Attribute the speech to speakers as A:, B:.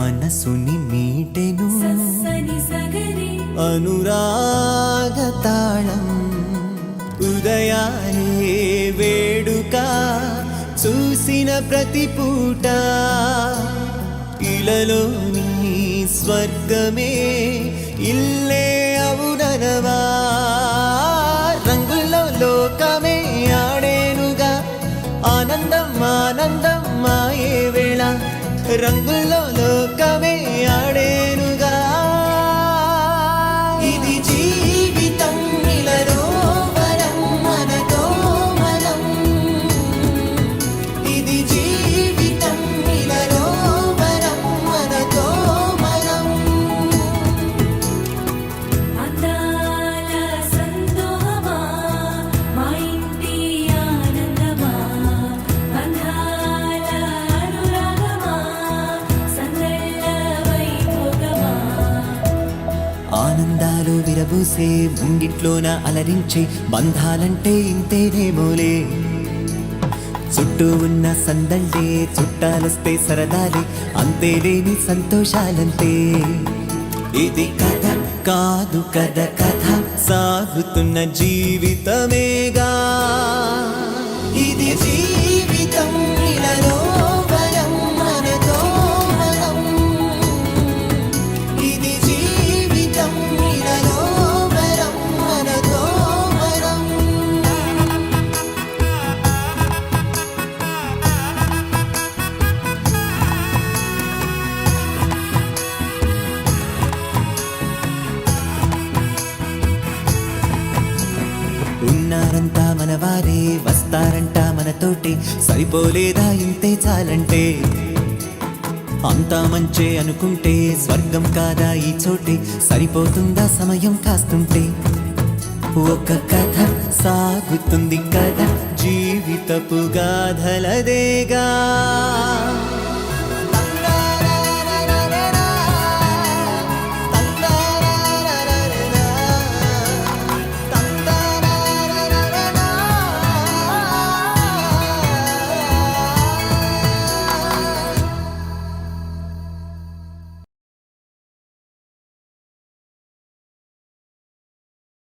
A: మనసుని మీటెను. అనురాగ తాళం. ఉదయాలే వేడుక. చూసిన ప్రతి పూట ఇలలోని స్వర్గమే. ఇల్లే అవుననవా? రంగుల్లో లోకమే ఆడేనుగా ఆనందాలు విరబూసే ముంగిట్లోన అలరించే బంధాలంటే ఇంతేనేమోలే చుట్టూ ఉన్న సందండే చుట్టాలొస్తే సరదాలే అంతేలేని సంతోషాలంతే ఇది కథ కాదు కథ కథ సాగుతున్న జీవితమేగా. ఉన్నారంతా మనవారే వస్తారంట మనతోటి. సరిపోలేదా ఇంతే చాలంటే? అంతా మంచే అనుకుంటే స్వర్గం కాదా ఈ చోటే. సరిపోతుందా సమయం కాస్తుంటే? ఒక కథ సాగుతుంది కథ జీవితపు గాథలదేగా.